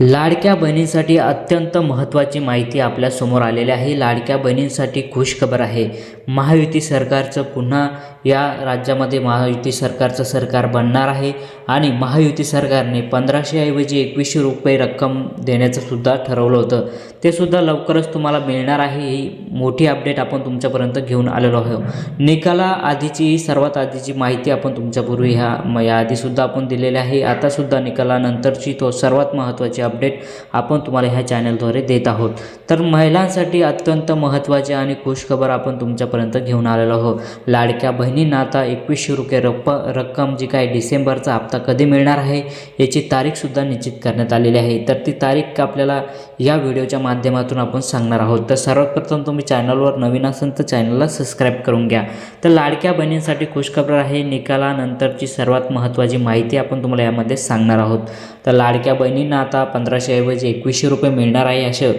लाडक्या बहिणींसाठी अत्यंत महत्त्वाची माहिती आपल्यासमोर आलेली आहे. लाडक्या बहिणींसाठी खुशखबर आहे. महायुती सरकारचं पुन्हा या राज्यामध्ये महायुती सरकारचं सरकार बनणार आहे आणि महायुती सरकारने पंधराशेऐवजी एकवीसशे रुपये रक्कम देण्याचं सुद्धा ठरवलं होतं. ते सुद्धा लवकरच तुम्हाला मिळणार आहे. ही मोठी अपडेट आपण तुमच्यापर्यंत घेऊन आलेलो आहोत. निकाला आधीची सर्वात आधीची माहिती आपण तुमच्यापूर्वी ह्या म याआधीसुद्धा आपण दिलेली आहे. आतासुद्धा निकालानंतरची तो सर्वात महत्त्वाची अपडेट आपण तुम्हाला ह्या चॅनलद्वारे देत आहोत. तर महिलांसाठी अत्यंत महत्त्वाची आणि खुशखबर आपण तुमच्यापर्यंत घेऊन आलेलो आहोत. लाडक्या बहिणींना आता एकवीसशे रुपये रप्प रक्कम जी काय डिसेंबरचा हप्ता कधी मिळणार आहे याची तारीखसुद्धा निश्चित करण्यात आलेली आहे. तर ती तारीख आपल्याला या व्हिडिओच्या माध्यमातून आपण सांगणार आहोत. तर सर्वप्रथम तुम्ही चॅनलवर नवीन असेल तर चॅनलला सबस्क्राईब करून घ्या. तर लाडक्या बहिणींसाठी खुशखबर आहे. निकालानंतरची सर्वात महत्त्वाची माहिती आपण तुम्हाला यामध्ये सांगणार आहोत. तर लाडक्या बहिणींना आता पंधराशेऐवजी एकवीसशे रुपये मिळणार आहे असं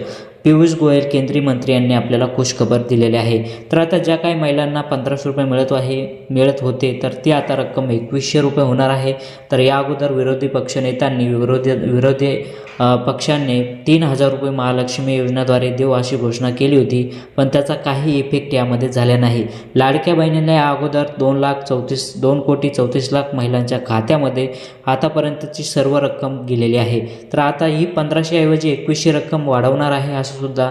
पियुष गोयल केंद्रीय मंत्री यांनी आपल्याला खुशखबर दिलेली आहे. तर आता ज्या काही महिलांना पंधराशे रुपये मिळत आहे मिळत होते तर ती आता रक्कम एकवीसशे रुपये होणार आहे. तर या अगोदर विरोधी पक्षनेत्यांनी विरोधी विरोधी पक्षाने तीन हजार रुपये महालक्ष्मी योजनेद्वारे देऊ अशी घोषणा केली होती पण त्याचा काही इफेक्ट यामध्ये झाला नाही. लाडक्या बहिणींना या अगोदर दोन लाख चौतीस दोन कोटी चौतीस लाख महिलांच्या खात्यामध्ये आतापर्यंतची सर्व रक्कम गेलेली आहे. तर आता ही पंधराशेऐवजी एकवीसशे रक्कम वाढवणार आहे असं सुद्धा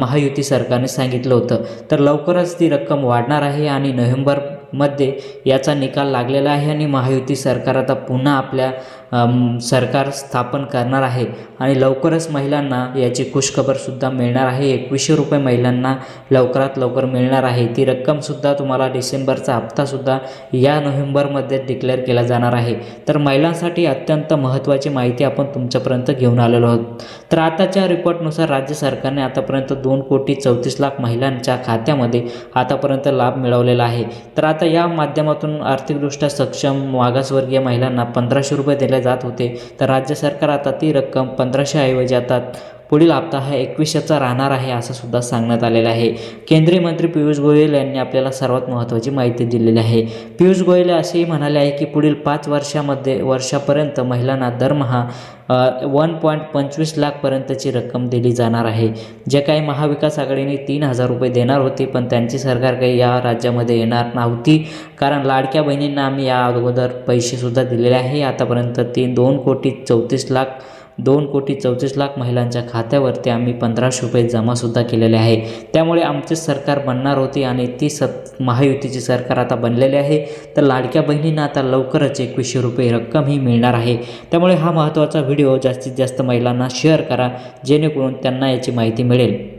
महायुती सरकारने सांगितलं होतं. तर लवकरच ती रक्कम वाढणार आहे आणि नोव्हेंबर मध्ये याचा निकाल लागलेला आहे आणि महायुती सरकार आता पुन्हा आपल्या सरकार स्थापन करणार आहे. आणि लवकरच महिलांना याची खुशखबरसुद्धा मिळणार आहे. एकवीसशे रुपये महिलांना लवकरात लवकर मिळणार आहे. ती रक्कमसुद्धा तुम्हाला डिसेंबरचा हप्तासुद्धा या नोव्हेंबरमध्ये डिक्लेअर केला जाणार आहे. तर महिलांसाठी अत्यंत महत्त्वाची माहिती आपण तुमच्यापर्यंत घेऊन आलेलो आहोत. तर आताच्या रिपोर्टनुसार राज्य सरकारने आतापर्यंत दोन कोटी चौतीस लाख महिलांच्या खात्यामध्ये आतापर्यंत लाभ मिळवलेला आहे. तर आता आता या माध्यमातून आर्थिकदृष्ट्या सक्षम मागासवर्गीय महिलांना पंधराशे रुपये दिले जात होते. तर राज्य सरकार आता ती रक्कम पंधराशेऐवजी आता पुढील हप्ता हा एकवीसशेचा राहणार आहे असं सुद्धा सांगण्यात आलेलं आहे. केंद्रीय मंत्री पियुष गोयल यांनी आपल्याला सर्वात महत्त्वाची माहिती दिलेली आहे. पियुष गोयल असेही म्हणाले आहे की पुढील पाच वर्षामध्ये वर्षापर्यंत महिलांना दरमहा वन पॉईंट पंचवीस लाखपर्यंतची रक्कम दिली जाणार आहे. जे काही महाविकास आघाडीने तीन हजार रुपये देणार होते पण त्यांची सरकार काही या राज्यामध्ये येणार नव्हती. कारण लाडक्या बहिणींना आम्ही या अगोदर पैसेसुद्धा दिलेले आहे. आतापर्यंत तीन दोन कोटी चौतीस लाख दोन कोटी चौतीस लाख महिलांच्या खात्यावरती आम्ही पंधराशे रुपये जमासुद्धा केलेले आहे. त्यामुळे आमचे सरकार बनणार होते आणि ती सत महायुतीची सरकार आता बनलेली आहे. तर लाडक्या बहिणींना आता लवकरच एकवीसशे रुपये रक्कम ही मिळणार आहे. त्यामुळे हा महत्त्वाचा व्हिडिओ जास्तीत जास्त महिलांना शेअर करा जेणेकरून त्यांना याची माहिती मिळेल.